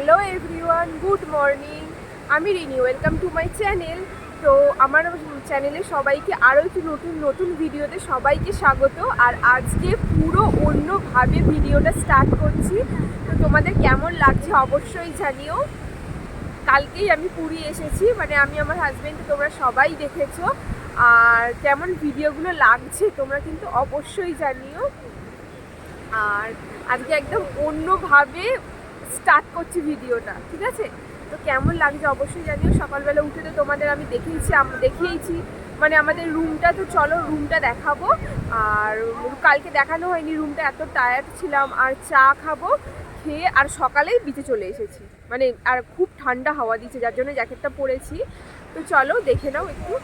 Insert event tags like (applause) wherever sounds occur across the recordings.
Hello everyone, good morning. আমি Rini, welcome to my channel. তো আমার চ্যানেলে সবাইকে আরও একটি নতুন নতুন ভিডিওতে সবাইকে স্বাগত। আর আজকে পুরো অন্যভাবে ভিডিওটা স্টার্ট করছি। তো তোমাদের কেমন লাগছে অবশ্যই জানিও। কালকেই আমি পুরী এসেছি মানে আমি আমার হাজব্যান্ড তোমরা সবাই দেখেছ। আর কেমন ভিডিওগুলো লাগছে তোমরা কিন্তু অবশ্যই জানিও। আর আজকে একদম অন্যভাবে স্টার্ট করছি ভিডিওটা ঠিক আছে? তো কেমন লাগছে অবশ্যই জানিও। সকালবেলা উঠে তো তোমাদের আমি দেখিয়েছি দেখিয়েছি মানে আমাদের রুমটা তো চলো রুমটা দেখাবো। আর কালকে দেখানো হয়নি রুমটা এত টায়ার্ড ছিলাম। আর চা খাব, খেয়ে আর সকালেই বিচে চলে এসেছি। মানে আর খুব ঠান্ডা হাওয়া দিচ্ছে, যার জন্য জ্যাকেটটা পরেছি। তো চলো, দেখে নাও একটু।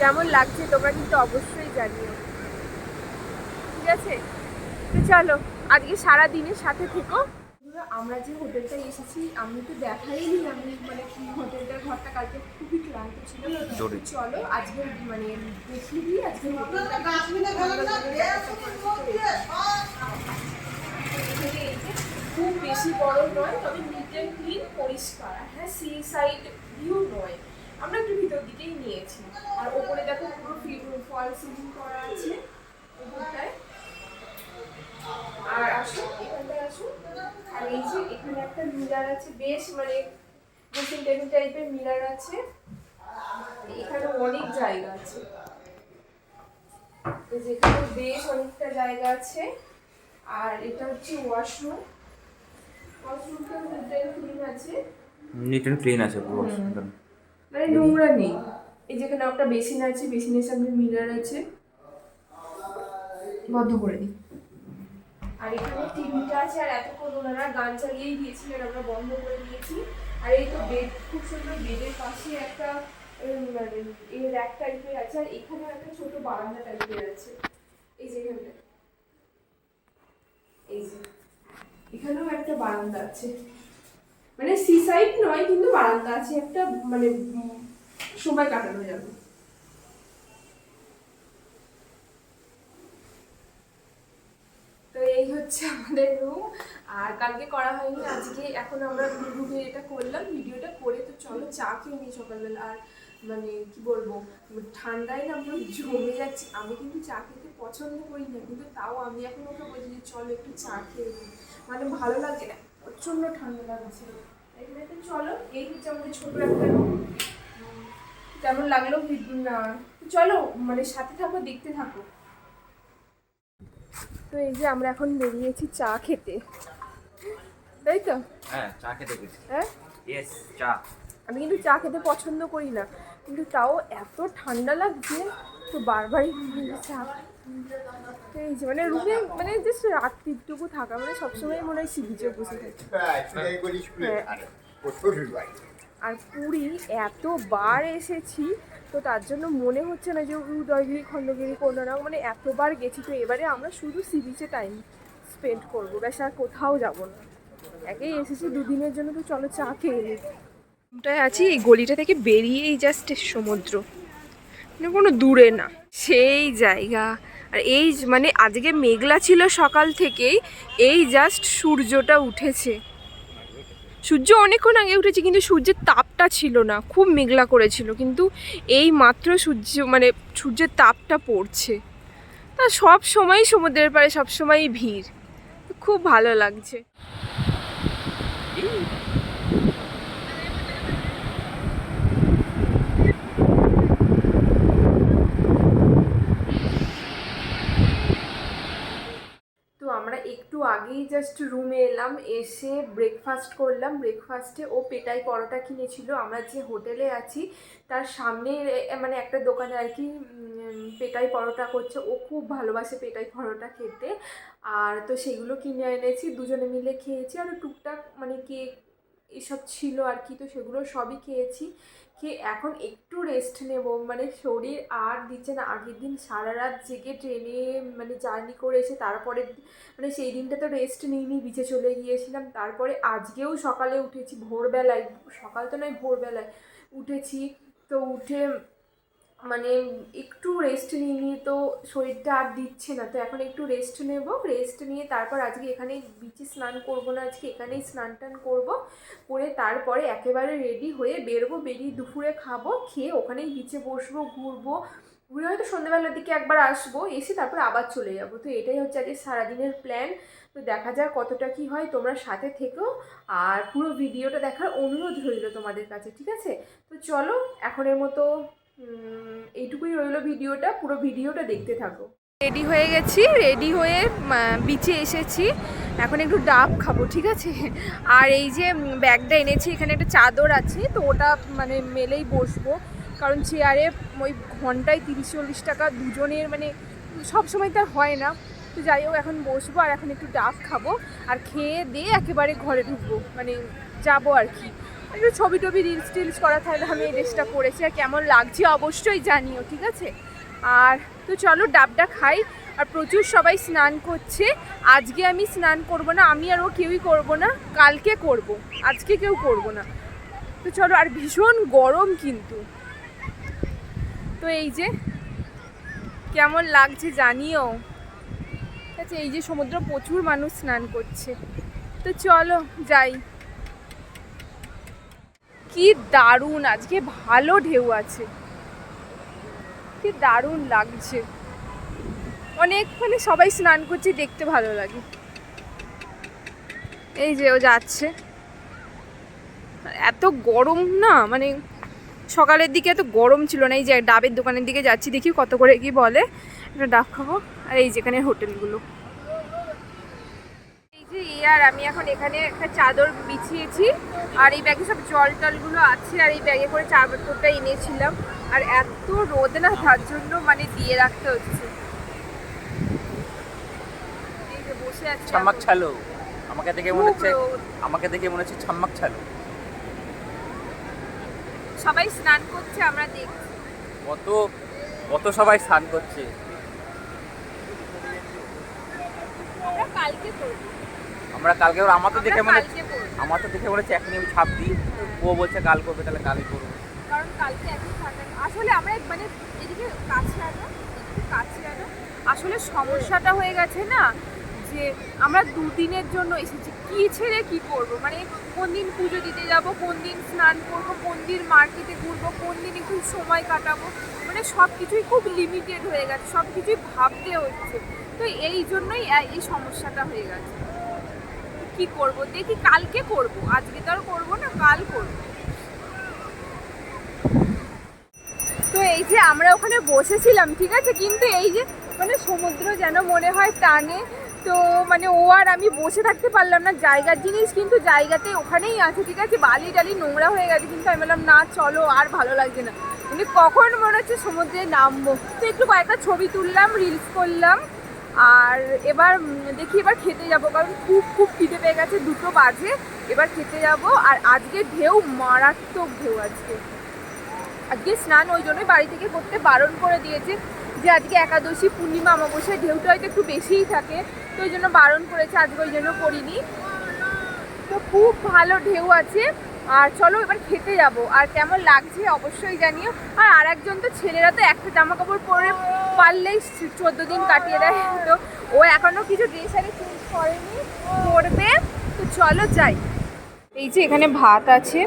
কেমন লাগছে তোমরা কিন্তু অবশ্যই জানিও। ঠিক আছে? তো চলো। আজকে সারা দিনের সাথে থেকো। আমরা যে হোটেলটায় এসেছি আমি তো দেখাইনি আমি মানে কি হোটেলটার ঘরটা কালকে খুবই ক্লান্ত ছিল। চলো আজকে মানে দেখিয়ে দিই আজকে হোটেলটা। খুব বেশি বড় নয় তবে নিট অ্যান্ড ক্লিন পরিষ্কার। হ্যাঁ সি সাইড ভিউ নয়। আমরা একটু ভিতর দিকেই নিয়েছি। আর ওপরে দেখো পুরো ফল সিলিং করা আছে। উপরটায় আর আসো এখানটায় আসো। আর এই যে এখানে একটা মিরার আছে বেশ মানে ড্রেসিং টেবিল টাইপের মিরার আছে। এখানে অনেক জায়গা আছে। এই যে এখানে বেশ অনেকটা জায়গা আছে। আর এটা হচ্ছে ওয়াশরুম ওয়াশরুমটা হোটেল ক্লিন আছে। নিট অ্যান্ড ক্লিন আছে পুরো মানে নোংরা নেই। এই যেখানে একটা বেসিন আছে বেসিনের সামনে মিরার আছে। বন্ধ করে দিই। আর এখানে টিভিটা আছে, আর এতক্ষণ ওনারা গান চালিয়েই দিয়েছিলেন আমরা বন্ধ করে দিয়েছি। আর এই তো বেড খুব সুন্দর বেডের পাশে একটা মানে এই র্যাক টাইপের আছে, আর এখানেও একটা ছোট বারান্দা টাইপের আছে। এই যে এখানটা। এই যে। এখানেও একটা বারান্দা আছে। মানে সি সাইড নয়, কিন্তু বারান্দা আছে। একটা মানে সময় কাটানো যাবে। এই হচ্ছে আমাদের রুম আর কালকে করা হয়নি, আজকে এখন আমরা রুমে এটা করলাম, ভিডিওটা করে তো চলো চা খেয়ে নিই সকালবেলা। আর মানে কি বলব, ঠান্ডায় না পুরো জমে যাচ্ছে। আমি কিন্তু চা খেতে পছন্দ করি না, কিন্তু তাও আমি এখন ওকে বলছি যে চলো একটু চা খেয়ে নিই। মানে ভালো লাগছে না, প্রচণ্ড ঠান্ডা লাগছে। এখানে চলো, এই হচ্ছে আমাদের ছোটো একটা কেমন লাগল চলো মানে সাথে থাকো, দেখতে থাকো। তো এই যে আমরা এখন বেরিয়েছি চা খেতে। তাই তো? হ্যাঁ চা খেতে গেছি। হ্যাঁ? ইয়েস চা। আমি কিন্তু চা খেতে পছন্দ করি না কিন্তু তাও এত ঠান্ডা লাগছে তো বারবারই চা। তো এই যে মানে রুমে মানে জাস্ট রাত্রিটুকু থাকা মানে সবসময় মনে হয় সিবিচে বসে থাকি। হ্যাঁ। আর পুরী এতবার এসেছি তো তার জন্য মনে হচ্ছে না যে উদয়গিরি, খণ্ডগিরি কোনারা মানে এতবার গেছি তো এবারে আমরা শুধু সি বিচে টাইম স্পেন্ড করব। ব্যাস, আর কোথাও যাব না। একেই এসেছি, দুদিনের জন্য তো চলো চা খেয়ে নিই আছি, এই গলিটা থেকে বেরিয়েই জাস্ট সমুদ্র। মানে কোনো দূরে না, সেই জায়গা। আর এই মানে আজকে মেঘলা ছিল সকাল থেকেই, এই জাস্ট সূর্যটা উঠেছে। সূর্য অনেকক্ষণ আগে উঠেছে, কিন্তু সূর্যের তাপটা ছিল না, খুব মেঘলা করেছিল, কিন্তু এই মাত্র সূর্য মানে সূর্যের তাপটা পড়ছে। তা সব সময় সমুদ্রের পাড়ে, সব সময়ই ভিড়। খুব ভালো লাগছে তো আমরা একটু আগেই জাস্ট রুমে এলাম, এসে ব্রেকফাস্ট করলাম। ব্রেকফাস্টে ও পেটাই পরোটা কিনেছিল। আমরা যে হোটেলে আছি, তার সামনে মানে একটা দোকানে আর কি পেটাই পরোটা করছে। ও খুব ভালোবাসে পেটাই পরোটা খেতে। আর তো সেগুলো কিনে এনেছি, দুজনে মিলে খেয়েছি। আর টুকটাক মানে কেক এসব ছিল আর কি, তো সেগুলো সবই খেয়েছি। খেয়ে এখন একটু রেস্ট নেব মানে শরীর আর দিচ্ছে না। আগের দিন সারা রাত জেগে ট্রেনে মানে জার্নি করে এসে তারপরে মানে সেই দিনটা তো রেস্ট নিইনি বিচে চলে গিয়েছিলাম। তারপরে আজকেও সকালে উঠেছি ভোরবেলায়, সকাল তো নয়, ভোরবেলায় উঠেছি। তো উঠে মানে একটু রেস্ট নিয়ে নিয়ে তো শরীরটা আর দিচ্ছে না, তো এখন একটু রেস্ট নেব রেস্ট নিয়ে তারপর আজকে এখানে বিচে স্নান করব না, আজকে এখানেই স্নান টান করব, করে তারপরে একেবারে রেডি হয়ে বেরোবো, বেরিয়ে দুপুরে খাব, খেয়ে ওখানেই বিচে বসবো, ঘুরবো, ঘুরে হয়তো সন্ধ্যাবেলার দিকে একবার আসব, এসে তারপর আবার চলে যাব, তো এটাই হচ্ছে আজকে সারাদিনের প্ল্যান তো দেখা যাক কতটা কি হয়, তোমরা সাথে থেকেও আর পুরো ভিডিওটা দেখার অনুরোধ রইল তোমাদের কাছে, ঠিক আছে? তো চলো, এখনের মতো এইটুকুই রইল ভিডিওটা, পুরো ভিডিওটা দেখতে থাকো। রেডি হয়ে গেছি রেডি হয়ে বিচে এসেছি। এখন একটু ডাব খাব, ঠিক আছে? আর এই যে ব্যাগটা এনেছি, এখানে একটা চাদর আছে, তো ওটা মানে মেলেই বসবো। কারণ চেয়ারে ওই ঘন্টায় তিরিশ চল্লিশ টাকা দুজনের মানে সব সময় তার হয় না। তো যাই হোক, এখন বসবো আর এখন একটু ডাব খাব। আর খেয়ে দিয়ে একেবারে ঘরে ঢুকবো মানে যাব আর কি। একটু ছবি টবি রিলস টিলস করা থাকলে আমি এই ড্রেসটা করেছি আর কেমন লাগছে অবশ্যই জানিও, ঠিক আছে? আর তো চলো ডাবটা খাই। আর প্রচুর সবাই স্নান করছে। আজকে আমি স্নান করব না, আমি আর ও কেউই করব না, কালকে করব, আজকে কেউ করব না। তো চলো, আর ভীষণ গরম কিন্তু। তো এই যে, কেমন লাগছে জানিও। ঠিক আছে, এই যে সমুদ্র, প্রচুর মানুষ স্নান করছে। তো চলো, যাই। কি দারুণ, আজকে ভালো ঢেউ আছে। কি দারুণ লাগছে। অনেক মানে সবাই স্নান করছে, দেখতে ভালো লাগে। এই যে ও যাচ্ছে। এত গরম না মানে সকালের দিকে এত গরম ছিল না, এই যে ডাবের দোকানের দিকে যাচ্ছি, দেখি কত করে কি বলে। একটা ডাব খাব। আর এই যেখানে হোটেলগুলো। আর আমি এখন এখানে একটা চাদর বিছিয়েছি। আর এই ব্যাগে সব জল টলগুলো আছে আর এই ব্যাগে করে চাদরটা এনেছিলাম। আর এত রোদ না তার জন্য মানে দিয়ে রাখতে হচ্ছে। বসে আছি ছাম্মাক ছালো। আমাকে দেখে মনে হচ্ছে আমাকে দেখে মনে হচ্ছে ছাম্মাক ছালো। সবাই স্নান করছে আমরা দেখছি। কত কত সবাই স্নান করছে। আমরা কালকে করব। আমরা কালকে আমার তো দেখে মনে আমার তো দেখে মনে হচ্ছে এখনই আমি ছাপ দিই ও বলছে কাল করবে তাহলে কালই করব। কারণ কালকে থাকা আসলে আমরা মানে এদিকে কাছে আনো এদিকে কাছে আনো আসলে সমস্যাটা হয়ে গেছে না যে আমরা দুদিনের জন্য এসেছি। কি ছেড়ে কি করব? মানে কোন দিন পুজো দিতে যাব কোন দিন স্নান করব কোন দিন মার্কেটে ঘুরবো কোন দিন একটু সময় কাটাবো। মানে সব কিছুই খুব লিমিটেড হয়ে গেছে সব কিছুই ভাবতে হচ্ছে। তো এই জন্যই এই সমস্যাটা হয়ে গেছে। কি করব? দেখি কালকে করব। আজকে তো আর করব না, কাল করব। তো এই যে আমরা ওখানে বসেছিলাম, ঠিক আছে? কিন্তু এই যে মানে সমুদ্র যেন মনে হয় টানে, তো মানে ও আর আমি বসে থাকতে পারলাম না। জায়গার জিনিস কিন্তু জায়গাতে ওখানেই আছে, ঠিক আছে? বালি টালি নোংরা হয়ে গেছে, কিন্তু আমি বললাম, না, চলো, আর ভালো লাগছে না। মানে কখন মনে হচ্ছে সমুদ্রে নামবো? তো একটু কয়েকটা ছবি তুললাম রিলস করলাম। আর এবার দেখি এবার খেতে যাব, কারণ খুব খুব খিদে পেয়ে গেছে, দুটো বাজে। এবার খেতে যাব, আর আজকে ঢেউ, মারাত্মক ঢেউ আজকে। আজকে স্নান ওই জন্যই বাড়ি থেকে করতে বারণ করে দিয়েছে যে আজকে একাদশী, পূর্ণিমা অমাবস্যায় ঢেউটা হয়তো একটু বেশিই থাকে, তো ওই জন্য বারণ করেছে, আজকে ওই জন্য করিনি। তো খুব ভালো ঢেউ আছে। আর চলো এবার খেতে যাব। আর কেমন লাগছে অবশ্যই জানিও। আর আরেকজন তো ছেলেরা তো একটা জামা কাপড় পরে পারলেই চোদ্দ দিন কাটিয়ে দেয়। তো ও এখনও কিছু ড্রেস আরে চেঞ্জ করেনি করবে তো চলো যাই। এই যে এখানে ভাত আছে।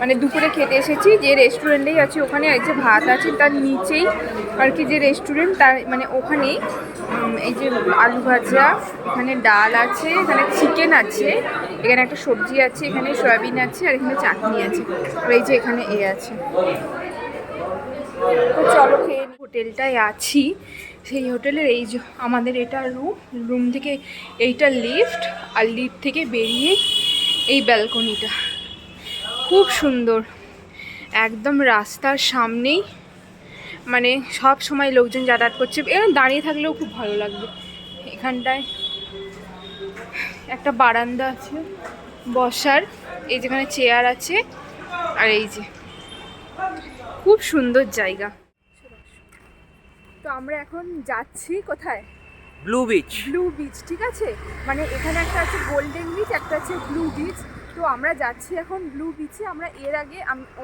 মানে দুপুরে খেতে এসেছি। যে রেস্টুরেন্টেই আছে ওখানে, এই যে ভাত আছে তার নিচেই। আর কি যে রেস্টুরেন্ট, তার মানে ওখানেই। এই যে আলু ভাজা, এখানে ডাল আছে, এখানে চিকেন আছে। এখানে একটা সবজি আছে, এখানে সয়াবিন আছে আর এখানে চাটনি আছে। এই যে এখানে এ আছে। চলো খেয়ে। হোটেলটায় আছি। সেই হোটেলের এই যে আমাদের এটা রুম রুম থেকে এইটা লিফট আর লিফট থেকে বেরিয়ে এই ব্যালকনিটা। খুব সুন্দর। একদম রাস্তার সামনেই মানে সব সময় লোকজন যাতায়াত করছে। এরকম দাঁড়িয়ে থাকলেও খুব ভালো লাগবে। এখানটায় একটা বারান্দা আছে বসার এই যেখানে চেয়ার আছে আর এই যে। খুব সুন্দর জায়গা। তো আমরা এখন যাচ্ছি কোথায়? ব্লু বিচ ব্লু বিচ ঠিক আছে? মানে এখানে একটা আছে গোল্ডেন বিচ একটা আছে ব্লু বিচ তো আমরা যাচ্ছি এখন ব্লু বিচে আমরা এর আগে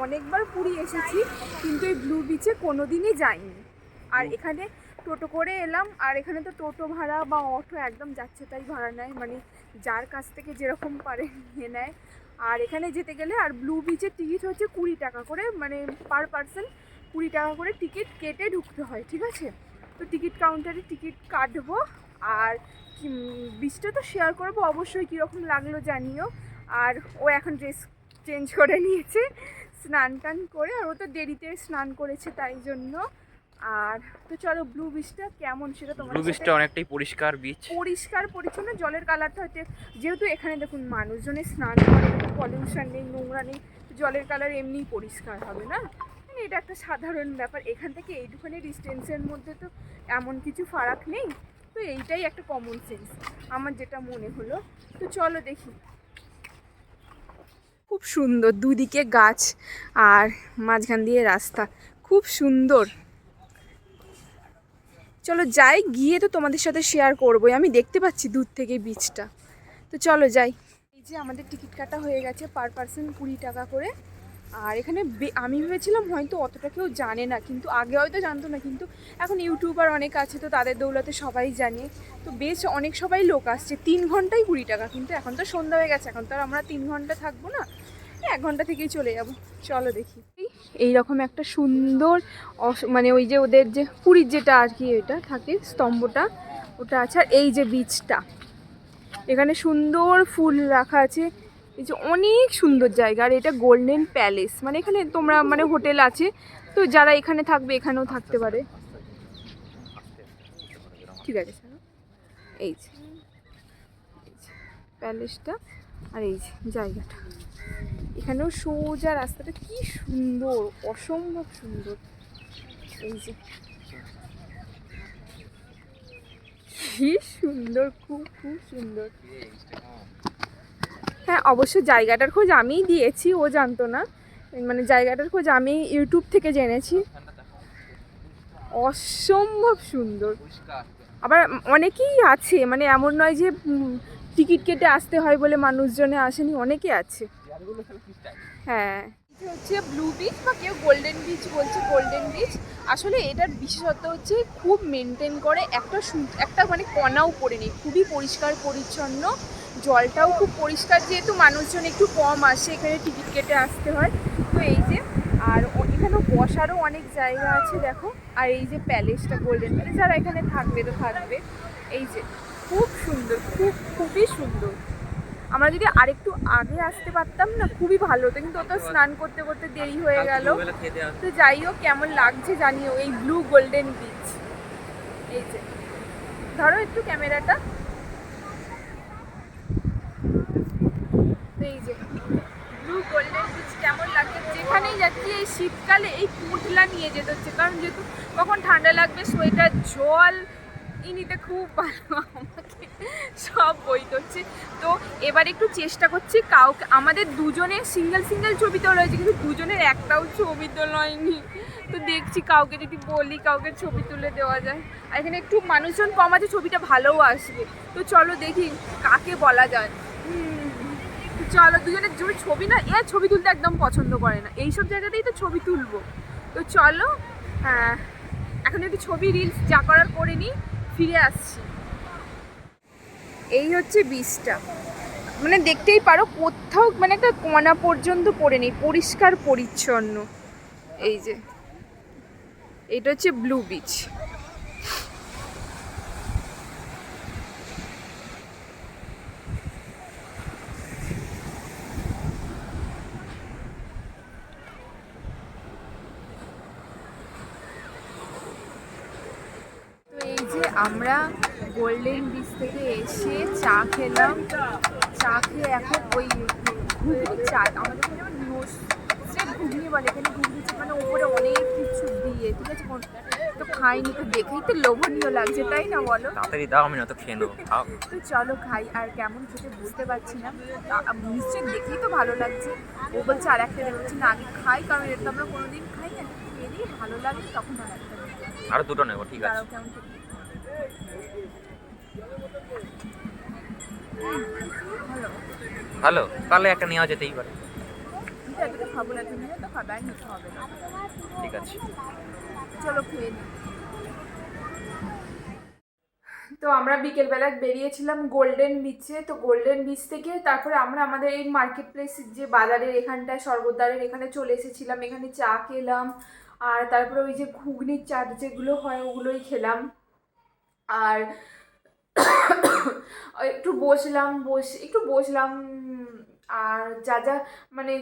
অনেকবার পুরী এসেছি কিন্তু এই ব্লু বিচে কোনো দিনই যাইনি। আর এখানে টোটো করে এলাম আর এখানে তো টোটো ভাড়া বা অটো একদম যাচ্ছে তাই ভাড়া নেয় মানে যার কাছ থেকে যেরকম পারে নিয়ে নেয়। আর এখানে যেতে গেলে আর ব্লু বিচের টিকিট হচ্ছে কুড়ি টাকা করে মানে পার পার্সন কুড়ি টাকা করে টিকিট কেটে ঢুকতে হয়, ঠিক আছে? তো টিকিট কাউন্টারে টিকিট কাটবো আর বিচটা তো শেয়ার করব, অবশ্যই কীরকম লাগল জানিও। আর ও এখন ড্রেস চেঞ্জ করে নিয়েছে, স্নান টান করে, আর ও তো দেরিতে স্নান করেছে তাই জন্য। আর তো চলো ব্লু বিচটা কেমন সেটা তোমার ব্লু বিচটা অনেকটাই পরিষ্কার বিচ পরিষ্কার পরিচ্ছন্ন জলের কালারটা হচ্ছে যেহেতু এখানে দেখুন মানুষজনে স্নান করে পলিউশন নেই নোংরা নেই জলের কালার এমনিই পরিষ্কার হবে না? মানে এটা একটা সাধারণ ব্যাপার। এখান থেকে এইটুখানি ডিস্টেন্সের মধ্যে তো এমন কিছু ফারাক নেই তো এইটাই একটা কমন সেন্স আমার যেটা মনে হলো তো চলো দেখি। খুব সুন্দর দুদিকে গাছ আর মাঝখান দিয়ে রাস্তা। খুব সুন্দর। চলো যাই, গিয়ে তো তোমাদের সাথে শেয়ার করবোই। আমি দেখতে পাচ্ছি দূর থেকে বীজটা তো চলো যাই। এই যে আমাদের টিকিট কাটা হয়ে গেছে পার পার্সন কুড়ি টাকা করে। আর এখানে আমি ভেবেছিলাম হয়তো অতটা কেউ জানে না, কিন্তু আগে হয়তো জানতো না, কিন্তু এখন ইউটিউবার অনেক আছে, তো তাদের দৌলতে সবাই জানে। তো বেশ অনেক সবাই লোক আসছে, তিন ঘন্টায় কুড়ি টাকা, কিন্তু এখন তো সন্ধ্যা হয়ে গেছে, এখন তো আর আমরা তিন ঘণ্টা থাকব না, এক ঘণ্টা থেকেই চলে যাব। চলো দেখি। এই রকম একটা সুন্দর মানে ওই যে ওদের যে পুরীর যেটা আর কি এটা থাকে স্তম্ভটা, ওটা আছে। আর এই যে বীজটা এখানে সুন্দর ফুল রাখা আছে। এই যে অনেক সুন্দর জায়গা। আর এটা গোল্ডেন প্যালেস মানে এখানে তোমরা মানে হোটেল আছে, তো যারা এখানে থাকবে এখানেও থাকতে পারে। ঠিক আছে, এই যে। প্যালেসটা আর এই যে জায়গাটা। এখানেও সোজা রাস্তাটা কি সুন্দর অসম্ভব সুন্দর। এই যে কি সুন্দর খুব খুব সুন্দর। হ্যাঁ অবশ্য জায়গাটার খোঁজ আমিই দিয়েছি ও জানতো না। মানে জায়গাটার খোঁজ আমি ইউটিউব থেকে জেনেছি। অসম্ভব সুন্দর। আবার অনেকেই আছে মানে এমন নয় যে টিকিট কেটে আসতে হয় বলে মানুষজনে আসেনি, অনেকে আছে। হ্যাঁ। হচ্ছে ব্লু বিচ বা কেউ গোল্ডেন বিচ বলছে গোল্ডেন বিচ আসলে এটার বিশেষত্ব হচ্ছে খুব মেনটেন করে, একটা একটা মানে কণাও পড়ে নেই, খুবই পরিষ্কার, পরিচ্ছন্ন। জলটাও খুব পরিষ্কার, যেহেতু মানুষজন একটু কম আসে, এখানে টিকিট কেটে আসতে হয়। তো এই যে, আর এখানেও বসারও অনেক জায়গা আছে, দেখো। আর এই যে প্যালেসটা গোল্ডেন প্যালেস যারা এখানে থাকবে তো থাকবে। এই যে খুব সুন্দর খুব খুবই সুন্দর। আমরা যদি আরেকটু আগে আসতে পারতাম না খুবই ভালো হতো। কিন্তু ওটা স্নান করতে করতে দেরি হয়ে গেল। তো যাই হোক কেমন লাগছে জানিও। এই ব্লু গোল্ডেন বিচ এই যে। ধরো একটু ক্যামেরাটা। এই যে। ব্লু গোল্ডেন বিচ কেমন লাগছে? যেখানেই যাচ্ছি এই শীতকালে এই পুঁটলা নিয়ে যেতে হচ্ছে। কারণ যেহেতু কখন ঠান্ডা লাগবে সোয়েটার জল ইনিতে খুব ভালো আমাকে সব বই করছে তো এবার একটু চেষ্টা করছি কাউকে, আমাদের দুজনের সিঙ্গেল সিঙ্গেল ছবি তোলা হয়েছে কিন্তু দুজনের একটাও ছবি তোলা হয়নি তো দেখছি কাউকে যদি বলি কাউকে ছবি তুলে দেওয়া যায়। আর এখানে একটু মানুষজন কম আছে, ছবিটা ভালোও আসবে। তো চলো দেখি কাকে বলা যায়। চলো দুজনের জন্য ছবি না এ ছবি তুলতে একদম পছন্দ করে না। এইসব জায়গাতেই তো ছবি তুলবো। তো চলো হ্যাঁ এখন একটু ছবি রিলস যা করার করে নিই। ফিরে আসছি। এই হচ্ছে বীজটা মানে দেখতেই পারো কোথাও মানে একটা কণা পর্যন্ত পড়ে নেই, পরিষ্কার পরিচ্ছন্ন। এই যে, এটা হচ্ছে ব্লু বিচ তো এই যে আমরা গোল্ডেন বিচ থেকে এসে চা খেলাম। চা খেয়ে এখন ওই ঘুগনি চা আমাদের এখানে ঘুগনি বলে এখানে ঘুগনি মানে ওপরে অনেক কিছু দিয়ে ঠিক আছে? তো খাইনি তো দেখেই তো লোভনীয় লাগছে তাই না বলো? তাড়াতাড়ি দাও আমি না তো খেয়ে নেব তো চলো খাই আর কেমন খেতে বুঝতে পারছি না। নিশ্চয়ই দেখেই তো ভালো লাগছে। ও বলছে আর একটা দেখছি না আগে খাই কারণ এটা তো আমরা কোনোদিন খাই না খেয়ে ভালো লাগে তখন আর দুটো নেব ঠিক আছে। কেমন ভালো, তাহলে একটা নেওয়া যেতেই পারে। ঠিক আছে। চলো তো আমরা বিকেলবেলা বেরিয়েছিলাম গোল্ডেন বিচে তো গোল্ডেন বিচ থেকে তারপরে আমরা আমাদের এই মার্কেট প্লেস যে বাজারের এখানটায়, স্বর্গদ্বারের এখানে চলে এসেছিলাম। এখানে চা খেলাম। আর তারপরে ওই যে ঘুগনির চাট যেগুলো হয়, ওগুলোই খেলাম। আর (coughs) একটু বসলাম বসে একটু বসলাম আর যা যা মানে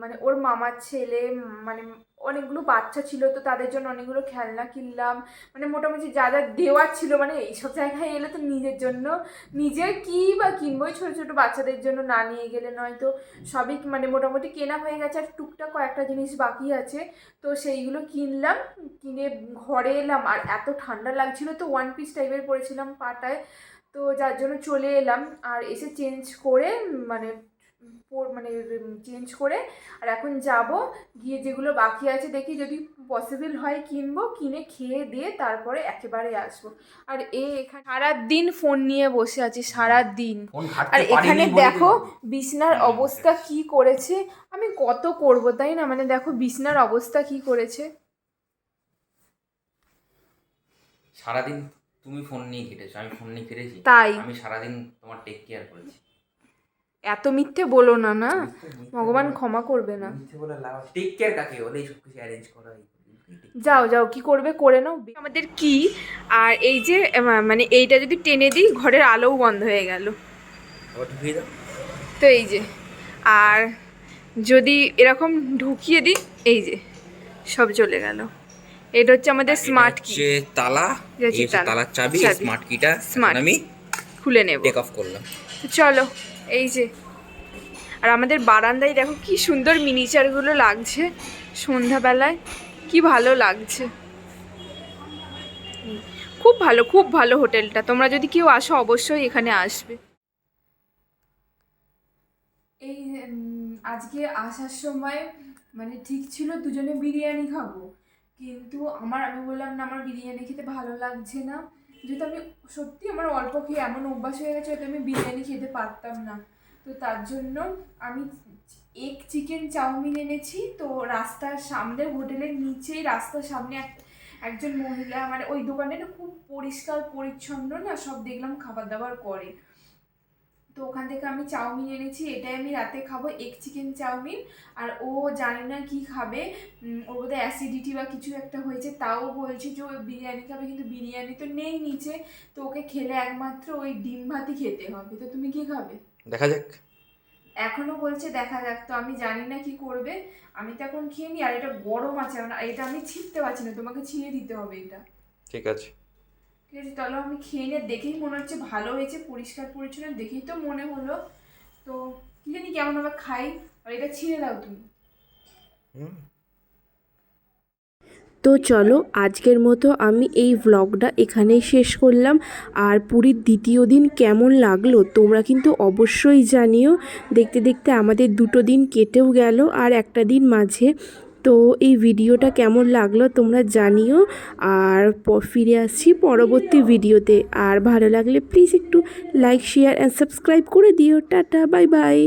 মানে ওর মামার ছেলে মানে অনেকগুলো বাচ্চা ছিল, তো তাদের জন্য অনেকগুলো খেলনা কিনলাম। মানে মোটামুটি যা যা দেওয়ার ছিল মানে এইসব জায়গায় এলে তো নিজের জন্য, নিজের কি বা কিনবো ছোটো ছোটো বাচ্চাদের জন্য না নিয়ে গেলে নয়তো সবই মানে মোটামুটি কেনা হয়ে গেছে। আর টুকটাক কয়েকটা জিনিস বাকি আছে, তো সেইগুলো কিনলাম, কিনে ঘরে এলাম। আর এত ঠান্ডা লাগছিল তো ওয়ান পিস টাইপের পরেছিলাম পাটায়, তো যার জন্য চলে এলাম। আর এসে চেঞ্জ করে মানে মানে চেঞ্জ করে। আর এখন যাব গিয়ে যেগুলো বাকি আছে দেখি যদি পসিবল হয় কিনবো কিনে খেয়ে দিয়ে তারপরে একেবারে আসব। আর এ এখানে সারা দিন ফোন নিয়ে বসে আছে সারা দিন আর এখানে দেখো বিছনার অবস্থা কি করেছে? আমি কত করব তাই না? মানে দেখো বিছনার অবস্থা কি করেছে? সারাদিন তুমি ফোন নিয়ে কেটেছো আমি ফোন নিয়ে কেটেছি তাই। আমি সারাদিন তোমার টেক কেয়ার করেছি। এত মিথ্যে বলো না না? ভগবান ক্ষমা করবে না। মিথ্যে বলে লাভ টেক কেয়ার কাকে বলে? সব কিছু অ্যারেঞ্জ করা এই- এই- যাও যাও কি করবে করে নাও। আমাদের কি? আর এই যে মানে এইটা যদি টেনে দিই ঘরের আলোও বন্ধ হয়ে গেল। তো এই যে আর যদি এরকম ঢুকিয়ে দিই এই যে সব চলে গেল। এটা হচ্ছে আমাদের স্মার্ট কি যে তালা। তালার চাবি চাবি। স্মার্ট কিটা স্মার্ট আমি খুলে নেব। টেক অফ করলাম। চলো এই যে, আর আমাদের বারান্দায় দেখো কি সুন্দর মিনিচারগুলো লাগছে সন্ধ্যাবেলায়, কি ভালো লাগছে। খুব ভালো খুব ভালো হোটেলটা, তোমরা যদি কেউ আসো অবশ্যই এখানে আসবে। এই আজকে আসার সময় মানে ঠিক ছিল দুজনে বিরিয়ানি খাব, কিন্তু আমার, আমি বললাম না আমার বিরিয়ানি খেতে ভালো লাগছে না। যেহেতু আমি সত্যি আমার অল্প খেয়ে এমন অভ্যাস হয়ে গেছে হয়তো আমি বিরিয়ানি খেতে পারতাম না। তো তার জন্য আমি এক চিকেন চাউমিন এনেছি। তো রাস্তার সামনে, হোটেলের নিচেই রাস্তার সামনে এক, একজন মহিলা মানে ওই দোকানে না খুব পরিষ্কার, পরিচ্ছন্ন না, সব দেখলাম খাবার দাবার করে। তো ওখান থেকে আমি চাউমিন এনেছি এটাই আমি রাতে খাব এক চিকেন চাউমিন। আর ও জানি না কি খাবে ওর বোধহয় অ্যাসিডিটি বা কিছু একটা হয়েছে তাও বলছি যে ওই বিরিয়ানি খাবে কিন্তু বিরিয়ানি তো নেই নিচে। তো ওকে খেলে একমাত্র ওই ডিম ভাতই খেতে হবে। তো তুমি কি খাবে? দেখা যাক। এখনও বলছে দেখা যাক তো আমি জানি না কি করবে। আমি তো এখন খেয়ে নিই আর এটা গরম আছে এটা আমি ছিঁড়তে পারছি না তোমাকে ছিঁড়ে দিতে হবে এটা। ঠিক আছে। ঠিক আছে তাহলে আমি খেয়ে নিয়ে দেখেই মনে হচ্ছে ভালো হয়েছে পরিষ্কার পরিচ্ছন্ন দেখেই তো মনে হলো। তো কি জানি কেমন হবে খাই আর এটা ছিঁড়ে দাও তুমি। তো চলো আজকের মতো আমি এই ভ্লগটা এখানেই শেষ করলাম। আর পুরীর দ্বিতীয় দিন কেমন লাগল তোমরা কিন্তু অবশ্যই জানিও। দেখতে দেখতে আমাদের দুটো দিন কেটেও গেল আর একটা দিন মাঝে তো এই ভিডিওটা কেমন লাগল তোমরা জানিও। আর ফিরে আসছি পরবর্তী ভিডিওতে। আর ভালো লাগলে প্লিজ একটু লাইক শেয়ার অ্যান্ড সাবস্ক্রাইব করে দিও। Tata bye bye